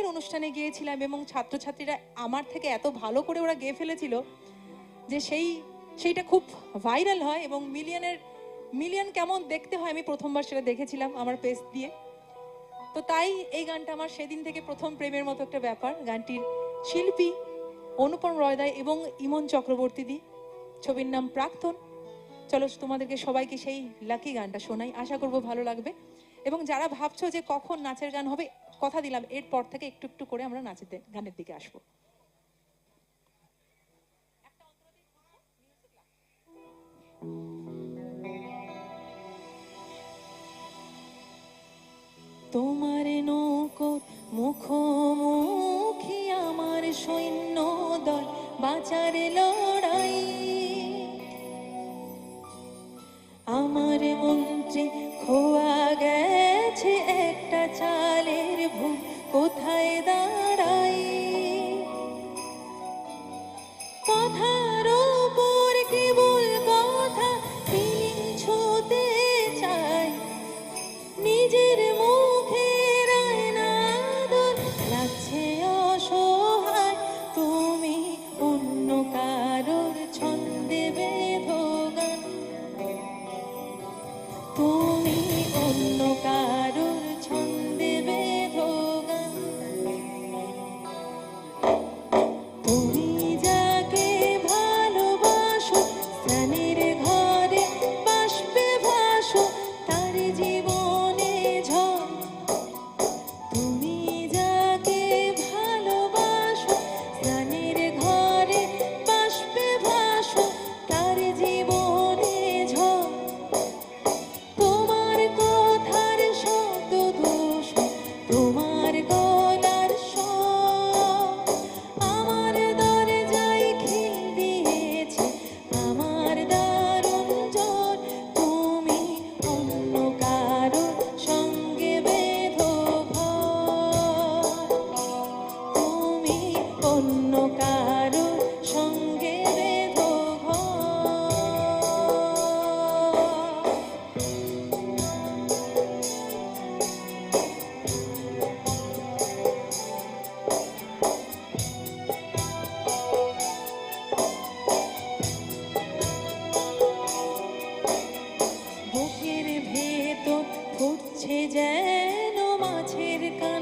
প্রেমের অনুষ্ঠানে গিয়েছিলাম এবং ছাত্রছাত্রীরা আমার থেকে এত ভালো করে ওরা গেয়ে ফেলেছিল যে সেই, সেইটা খুব ভাইরাল হয় এবং মিলিয়নের, মিলিয়ন কেমন দেখতে হয় আমি প্রথমবার সেটা দেখেছিলাম আমার পেজ দিয়ে। তো তাই এই গানটা আমার সেদিন থেকে প্রথম প্রেমের মতো একটা ব্যাপার। গানটির শিল্পী অনুপম রয়দায় এবং ইমন চক্রবর্তী দি। ছবির নাম প্রাক্তন। চলো তোমাদেরকে সবাইকে সেই লাকি গানটা শোনাই। আশা করব ভালো লাগবে। এবং যারা ভাবছ যে কখন নাচের গান হবে, কথা দিলাম, এরপর থেকে একটু একটু করে আমরা নাচের গানের দিকে আসব। তোমার নৌকো মুখোমুখি আমার সৈন্য দল বাঁচার লড়াই। আমার মন্ত্রী খোয়া চালের ভুল কোথায় দাঁড়াই যেন মাছের কান